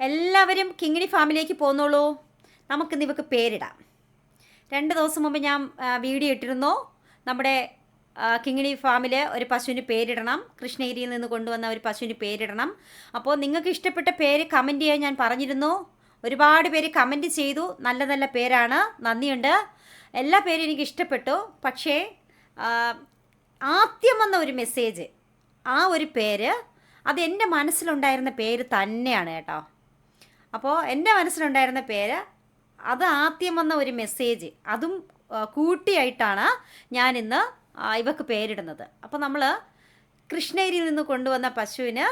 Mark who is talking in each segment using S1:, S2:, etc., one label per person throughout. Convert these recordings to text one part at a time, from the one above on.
S1: എല്ലാവരും കിങ്ങിണി ഫാമിലേക്ക് പോന്നോളൂ. നമുക്കിന്ന് ഇവക്ക് പേരിടാം. രണ്ട് ദിവസം മുമ്പ് ഞാൻ വീഡിയോ ഇട്ടിരുന്നു. നമ്മുടെ കിങ്ങിണി ഫാമിൽ ഒരു പശുവിന് പേരിടണം. കൃഷ്ണഗിരിയിൽ നിന്ന് കൊണ്ടുവന്ന ഒരു പശുവിന് പേരിടണം. അപ്പോൾ നിങ്ങൾക്ക് ഇഷ്ടപ്പെട്ട പേര് കമന്റ് ചെയ്യാൻ ഞാൻ പറഞ്ഞിരുന്നു. ഒരുപാട് പേര് കമന്റ് ചെയ്തു. നല്ല നല്ല പേരാണ്. നന്ദിയുണ്ട്. എല്ലാ പേരും എനിക്ക് ഇഷ്ടപ്പെട്ടു. പക്ഷേ ആദ്യം വന്ന ഒരു മെസ്സേജ് ആ ഒരു പേര് അത് എന്റെ മനസ്സിലുണ്ടായിരുന്ന പേര് തന്നെയാണ് കേട്ടോ. അപ്പോൾ എന്റെ മനസ്സിലുണ്ടായിരുന്ന പേര് അത് ആദ്യം വന്ന ഒരു മെസ്സേജ്. അതും കൂട്ടിയായിട്ടാണ് ആ, ഇവക്ക് പേരിടുന്നത്. അപ്പോൾ നമ്മൾ കൃഷ്ണഗിരിയിൽ നിന്ന് കൊണ്ടുവന്ന പശുവിന്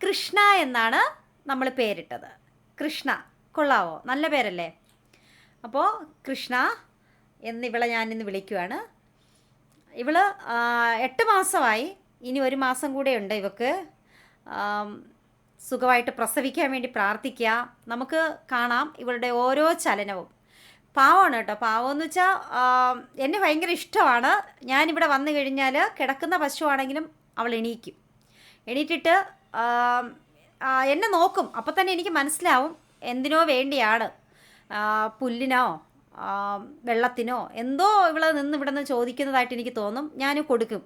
S1: കൃഷ്ണ എന്നാണ് നമ്മൾ പേരിട്ടത്. കൃഷ്ണ. കൊള്ളാവോ? നല്ല പേരല്ലേ? അപ്പോൾ കൃഷ്ണ എന്നിവളെ ഞാനിന്ന് വിളിക്കുവാണ്. ഇവൾ എട്ട് മാസമായി. ഇനി ഒരു മാസം കൂടെ ഉണ്ട് ഇവക്ക്. സുഖമായിട്ട് പ്രസവിക്കാൻ വേണ്ടി പ്രാർത്ഥിക്കുക. നമുക്ക് കാണാം ഇവളുടെ ഓരോ ചലനവും. പാവമാണ് കേട്ടോ. പാവം എന്ന് വെച്ചാൽ എന്നെ ഭയങ്കര ഇഷ്ടമാണ്. ഞാനിവിടെ വന്നു കഴിഞ്ഞാൽ കിടക്കുന്ന പശുവാണെങ്കിലും അവൾ എണീക്കും. എണീറ്റിട്ട് എന്നെ നോക്കും. അപ്പം തന്നെ എനിക്ക് മനസ്സിലാവും എന്തിനോ വേണ്ടിയാണ് പുല്ലിനോ വെള്ളത്തിനോ എന്തോ ഇവിടെ നിന്ന് ഇവിടെ നിന്ന് ചോദിക്കുന്നതായിട്ട് എനിക്ക് തോന്നും. ഞാൻ കൊടുക്കും.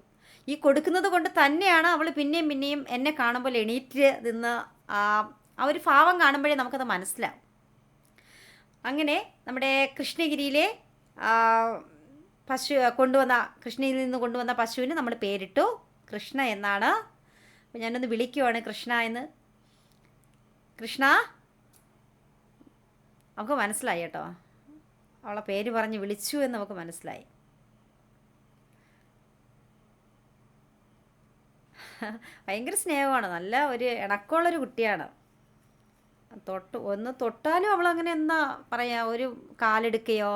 S1: ഈ കൊടുക്കുന്നത് കൊണ്ട് തന്നെയാണ് അവൾ പിന്നെയും പിന്നെയും എന്നെ കാണുമ്പോൾ എണീറ്റ് നിന്ന് ആ ഒരു ഭാവം കാണുമ്പോഴേ നമുക്കത് മനസ്സിലാവും. അങ്ങനെ നമ്മുടെ കൃഷ്ണഗിരിയിലെ പശു കൊണ്ടുവന്ന കൃഷ്ണയിൽ നിന്ന് കൊണ്ടുവന്ന പശുവിന് നമ്മൾ പേരിട്ടു. കൃഷ്ണ എന്നാണ്. അപ്പം ഞാനൊന്ന് വിളിക്കുവാണ് കൃഷ്ണ എന്ന്. കൃഷ്ണ? നമുക്ക് മനസ്സിലായി കേട്ടോ. അവളെ പേര് പറഞ്ഞ് വിളിച്ചു എന്ന് നമുക്ക് മനസ്സിലായി. ഭയങ്കര സ്നേഹമാണ്. നല്ല ഒരു ഇണക്കമുള്ളൊരു കുട്ടിയാണ്. തൊട്ട് ഒന്ന് തൊട്ടാലും അവളങ്ങനെ എന്താ പറയാ ഒരു കാലെടുക്കുകയോ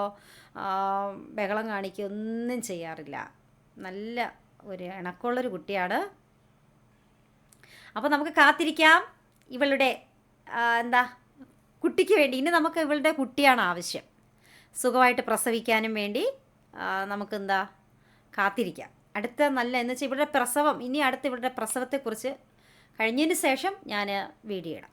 S1: ബഹളം കാണിക്കുകയോ ഒന്നും ചെയ്യാറില്ല. നല്ല ഒരു ഇണക്കമുള്ളൊരു കുട്ടിയാണ്. അപ്പോൾ നമുക്ക് കാത്തിരിക്കാം. ഇവളുടെ എന്താ കുട്ടിക്ക് വേണ്ടി. ഇനി നമുക്ക് ഇവളുടെ കുട്ടിയാണ് ആവശ്യം. സുഖമായിട്ട് പ്രസവിക്കാനും വേണ്ടി നമുക്ക് നമുക്കെന്താ കാത്തിരിക്കാം. അടുത്ത നല്ല എന്ന് വെച്ചാൽ ഇവരുടെ പ്രസവം ഇനി അടുത്ത് ഇവരുടെ പ്രസവത്തെക്കുറിച്ച് കഴിഞ്ഞതിന് ശേഷം ഞാൻ വീഡിയോ ഇടാം.